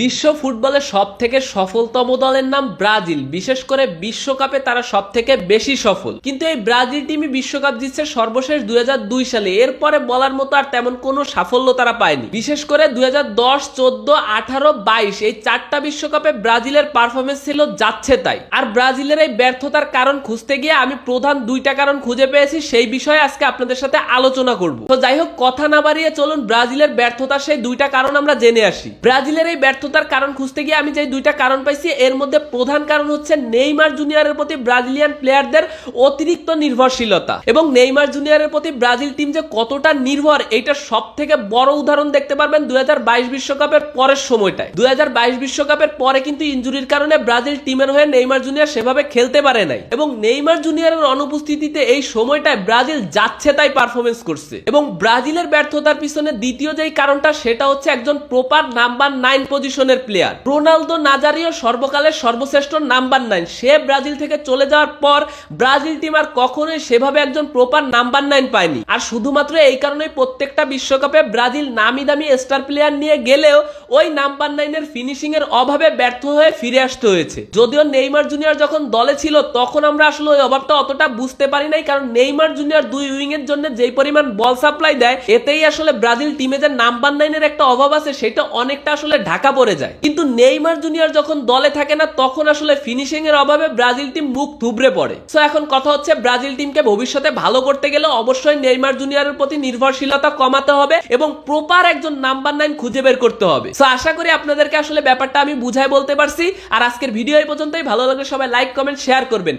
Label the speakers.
Speaker 1: বিশ্ব ফুটবলের সব থেকে সফলতম দলের নাম ব্রাজিল। বিশেষ করে বিশ্বকাপে তারা সব থেকে বেশি সফল। কিন্তু এই ব্রাজিল টিমই বিশ্বকাপ জিতছে সর্বশেষ দুই হাজার দুই সালে। এরপরে বলার মতো আর তেমন কোনো সাফল্য তারা পায়নি। বিশেষ করে দুই হাজার দশ, চোদ্দ, আঠারো, বাইশ এই চারটা বিশ্বকাপে ব্রাজিলের পারফরমেন্স ছিল যাচ্ছে তাই। আর ব্রাজিলের এই ব্যর্থতার কারণ খুঁজতে গিয়ে আমি প্রধান দুইটা কারণ খুঁজে পেয়েছি, সেই বিষয়ে আজকে আপনাদের সাথে আলোচনা করব। তো যাই হোক, কথা না বাড়িয়ে চলুন ব্রাজিলের ব্যর্থতার সেই দুইটা কারণ আমরা জেনে আসি। ব্রাজিলের এই ব্যর্থতার কারণ খুঁজতে গিয়ে আমি যে দুইটা কারণ পাইছি, এর মধ্যে প্রধান কারণ হচ্ছে নেইমার জুনিয়রের প্রতি ব্রাজিলিয়ান প্লেয়ারদের অতিরিক্ত নির্ভরশীলতা এবং নেইমার জুনিয়রের প্রতি ব্রাজিল টিম যে কতটা নির্ভর এটা সব থেকে বড় উদাহরণ দেখতে পারবেন দুই বিশ্বকাপের পরের সময়টায়। দুই বিশ্বকাপের পরে কিন্তু ইঞ্জুরির কারণে ব্রাজিল টিমের হয়ে নেইমার জুনিয়র সেভাবে খেলতে পারে নাই এবং নেইমার জুনিয়রের অনুপস্থিতিতে এই সময়টায় ব্রাজিল যাচ্ছে তাই পারফরমেন্স করছে এবং ব্রাজিলের ব্যর্থতার পিছনে দ্বিতীয় যেই কারণটা, সেটা হচ্ছে একজন প্রপার নাম্বার নাইন পজিশনের প্লেয়ার রোনালদো নাজারিও সর্বকালের সর্বশ্রেষ্ঠ নাম্বার নাইন। সে ব্রাজিল থেকে চলে যাওয়ার পর ব্রাজিল টিম আর কখনোই সেভাবে একজন প্রপার নাম্বার নাইন পায়নি। আর শুধুমাত্র এই কারণেই প্রত্যেকটা বিশ্বকাপে ব্রাজিল নামি দামি স্টার প্লেয়ার নিয়ে গেলেও ওই নাম্বার নাইনের ফিনিশিং এর অভাবে ব্যর্থ হয়ে ফিরে আসতে হয়েছে। যদিও নেইমার জুনিয়র যখন দলে ছিল, তখন আমরা আসলে ওই অভাবটা অতটা বুঝতে পারি নাই, কারণ নেইমার জুনিয়র দুই উইং এর জন্য যেই পরিমাণ বল সাপ্লাই দেয়, এতেই আসলে ব্রাজিল টিমে যে নাম্বার নাইনের একটা অভাব আছে, সেটা অনেকটা আসলে ঢাকা পড়ে যায়। কিন্তু নেইমার জুনিয়র যখন দলে থাকে না, তখন আসলে ফিনিশিং এর অভাবে ব্রাজিল টিম মুখ থুবড়ে পড়ে। সো এখন কথা হচ্ছে ব্রাজিল টিমকে ভবিষ্যতে ভালো করতে গেলে অবশ্যই নেইমার জুনিয়রের প্রতি নির্ভরশীলতা কমাতে হবে এবং প্রপার একজন নাম্বার নাইন খুঁজে বের করতে হবে। সো আশা করি আপনাদেরকে আসলে ব্যাপারটা আমি বুঝাই বলতে পারছি। আর আজকের ভিডিও এই পর্যন্তই। ভালো লাগলে সবাই লাইক কমেন্ট শেয়ার করবেন।